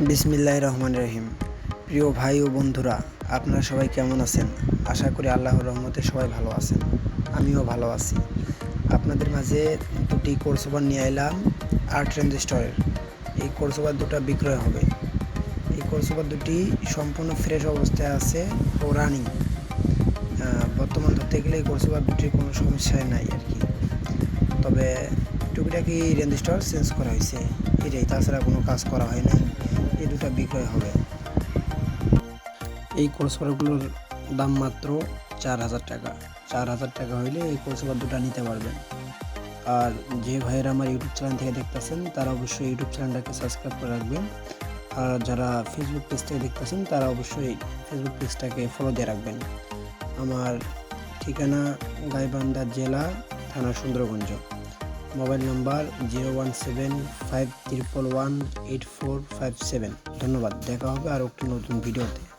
বিসমিল্লাহ রহমান রহিম। প্রিয় ভাই ও বন্ধুরা, আপনারা সবাই কেমন আছেন? আশা করি আল্লাহর রহমতে সবাই ভালো আছেন। আমিও ভালো আছি। আপনাদের মাঝে দুটি কোর্স ওভার নিয়ে এলাম আর্ট রেঞ্জ স্টোরের এই কোর্স ওভার দুটো বিক্রয় হবে। এই কোর্স ওভার দুটি সম্পূর্ণ ফ্রেশ অবস্থায় আছে ও রানিং বর্তমান ধরতে গেলে এই কোর্স ওভার দুটির কোনো সমস্যাই নাই আর কি। তবে টুকিটাকি রেঞ্জ স্টোর চেঞ্জ করা হয়েছে? এটাই, তাছাড়া কোনো কাজ করা হয় না এই দুটো বিক্রয় হবে। এই কোর্স পেপারগুলোর দাম মাত্র চার হাজার টাকা। চার হাজার টাকা হইলে এই কোর্স দুটা নিতে পারবেন। আর যে ভাইয়েরা আমার ইউটিউব চ্যানেল থেকে দেখতেছেন, তারা অবশ্যই ইউটিউব চ্যানেলটাকে সাবস্ক্রাইব করে রাখবেন। আর যারা ফেসবুক পেজ থেকে দেখতেছেন, তারা অবশ্যই ফেসবুক পেজটাকে ফলো দিয়ে রাখবেন। আমার ঠিকানা গাইবান্ধা জেলা, থানা Sundarganj. Mobile number zero one seven five triple one eight four five seven. ধন্যবাদ। দেখা হবে আর একটি নতুন ভিডিওতে।